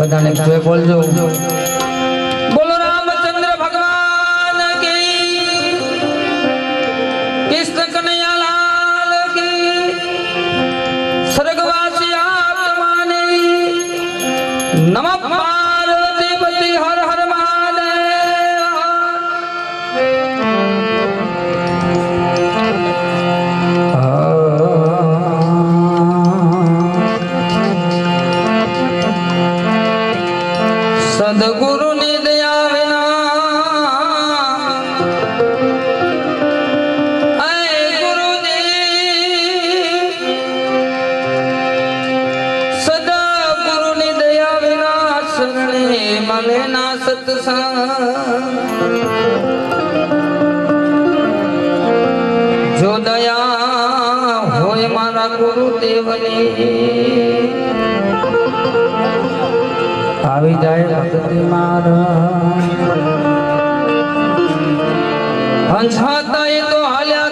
બધાને જય બોલજો. બોલો રામચંદ્ર ભગવાન કી. કૃષ્ણ કનૈયાલાલ કી. સ્વર્ગવાસી આત્માને નમઃ સદગુરુની દયા વિના. સદા ગુરુની દયા વિના શરણે મળે ના સત્સંગ. જો દયા હોય મારા ગુરુદેવની આવી જાય ભક્તિ મારા. હંસાતા એ તો હાલ્યા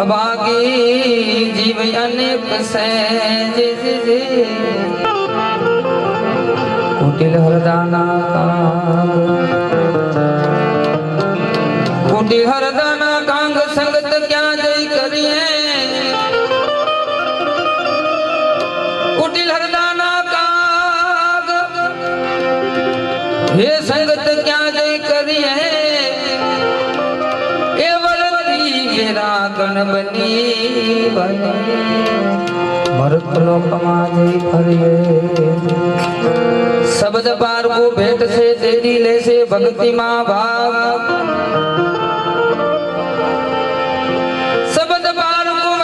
અભાગી જીવ અનેક સે જે જે જે કુટિલ હરદાના કુટિલ હરદાના કાંગ સંગત ક્યાં જઈ કરીએ કુટિલ હરદાના કાંગ હે સંગત વેરા ગણ બની. મરત લોકમાં જઈ ફરીએ. શબ્દ પારવું ભેટ છે તેરી લેશે ભક્તિમાં ભાગ. શબ્દ પારવું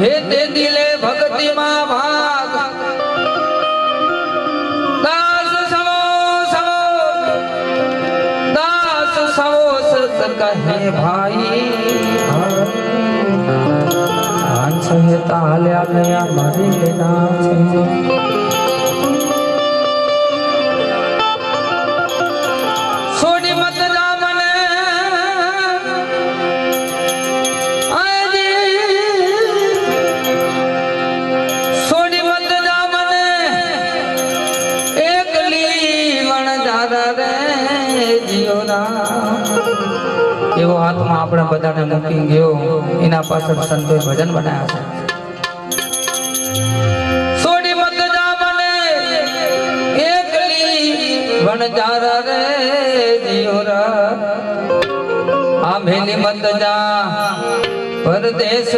ભેટ કહે ભાઈ હંસ હે તાલ્યા ગયા મારી લેના છે. હાથમાં આપણે બધાને મૂકી ગયો. એના પાછળ સંતોષ ભજન બનાવ્યા છે. વણજારા રે જીવરા. આ મેલી મત જા, પરદેશ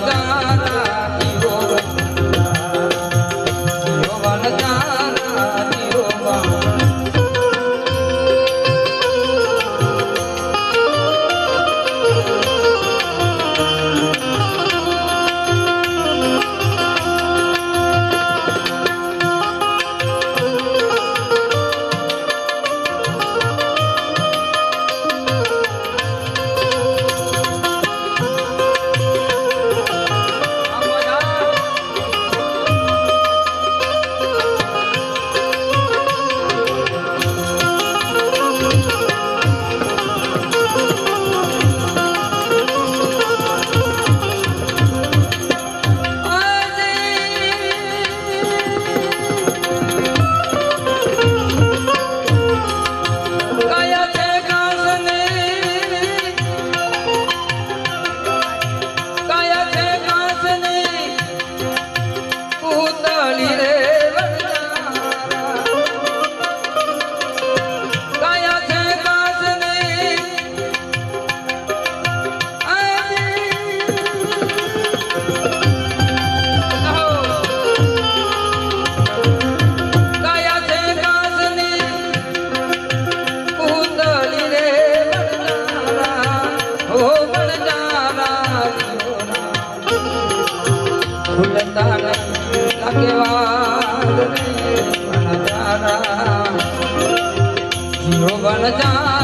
જીઓ लगा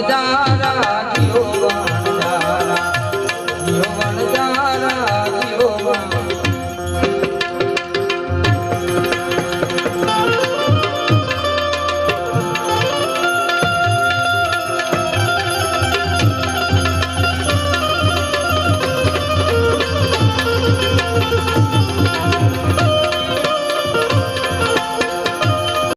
দারা